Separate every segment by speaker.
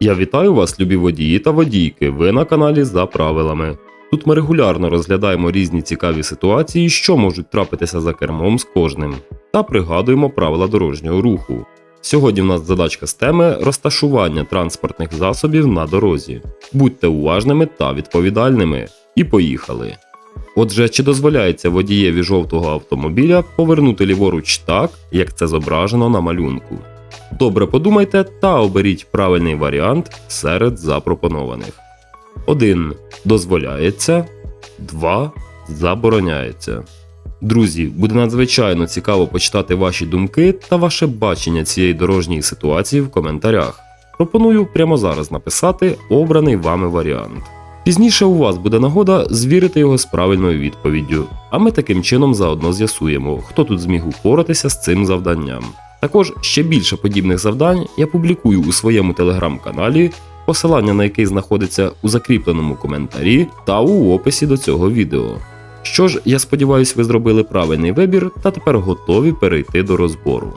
Speaker 1: Я вітаю вас, любі водії та водійки. Ви на каналі за правилами. Тут ми регулярно розглядаємо різні цікаві ситуації, що можуть трапитися за кермом з кожним, та пригадуємо правила дорожнього руху. Сьогодні в нас задачка з теми розташування транспортних засобів на дорозі. Будьте уважними та відповідальними. І поїхали. Отже, чи дозволяється водієві жовтого автомобіля повернути ліворуч так, як це зображено на малюнку? Добре подумайте та оберіть правильний варіант серед запропонованих. 1. Дозволяється. 2. Забороняється. Друзі, буде надзвичайно цікаво почитати ваші думки та ваше бачення цієї дорожньої ситуації в коментарях. Пропоную прямо зараз написати обраний вами варіант. Пізніше у вас буде нагода звірити його з правильною відповіддю, а ми таким чином заодно з'ясуємо, хто тут зміг упоратися з цим завданням. Також ще більше подібних завдань я публікую у своєму телеграм-каналі, посилання на який знаходиться у закріпленому коментарі та у описі до цього відео. Що ж, я сподіваюся, ви зробили правильний вибір та тепер готові перейти до розбору.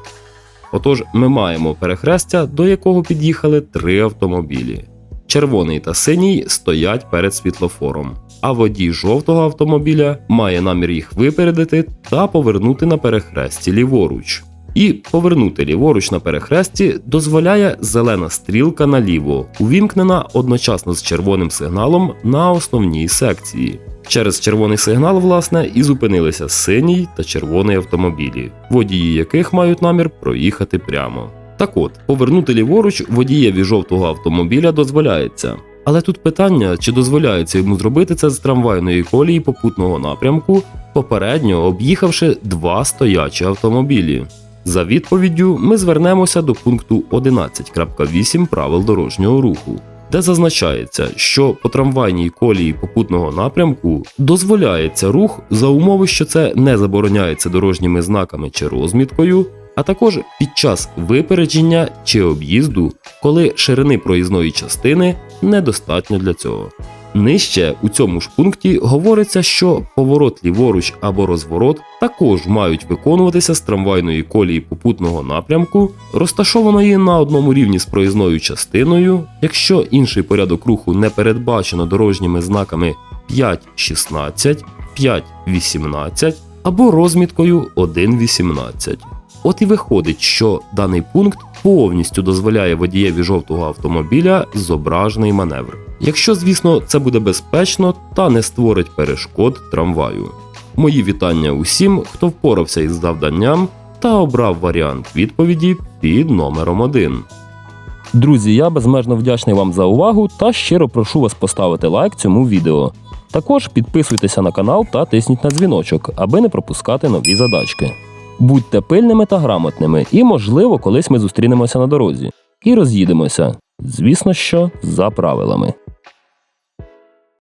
Speaker 1: Отож, ми маємо перехрестя, до якого під'їхали три автомобілі. Червоний та синій стоять перед світлофором, а водій жовтого автомобіля має намір їх випередити та повернути на перехресті ліворуч. І повернути ліворуч на перехресті дозволяє зелена стрілка наліво, увімкнена одночасно з червоним сигналом на основній секції. Через червоний сигнал, власне, і зупинилися синій та червоний автомобілі, водії яких мають намір проїхати прямо. Так от, повернути ліворуч водієві жовтого автомобіля дозволяється. Але тут питання, чи дозволяється йому зробити це з трамвайної колії попутного напрямку, попередньо об'їхавши два стоячі автомобілі. За відповіддю ми звернемося до пункту 11.8 правил дорожнього руху, де зазначається, що по трамвайній колії попутного напрямку дозволяється рух за умови, що це не забороняється дорожніми знаками чи розміткою, а також під час випередження чи об'їзду, коли ширини проїзної частини недостатньо для цього. Нижче у цьому ж пункті говориться, що поворот ліворуч або розворот також мають виконуватися з трамвайної колії попутного напрямку, розташованої на одному рівні з проїзною частиною, якщо інший порядок руху не передбачено дорожніми знаками 5.16, 5.18 або розміткою 1.18. От і виходить, що даний пункт повністю дозволяє водієві жовтого автомобіля зображений маневр. Якщо, звісно, це буде безпечно та не створить перешкод трамваю. Мої вітання усім, хто впорався із завданням та обрав варіант відповіді під номером 1. Друзі, я безмежно вдячний вам за увагу та щиро прошу вас поставити лайк цьому відео. Також підписуйтеся на канал та тисніть на дзвіночок, аби не пропускати нові задачки. Будьте пильними та грамотними, і, можливо, колись ми зустрінемося на дорозі і роз'їдемося. Звісно, що за правилами.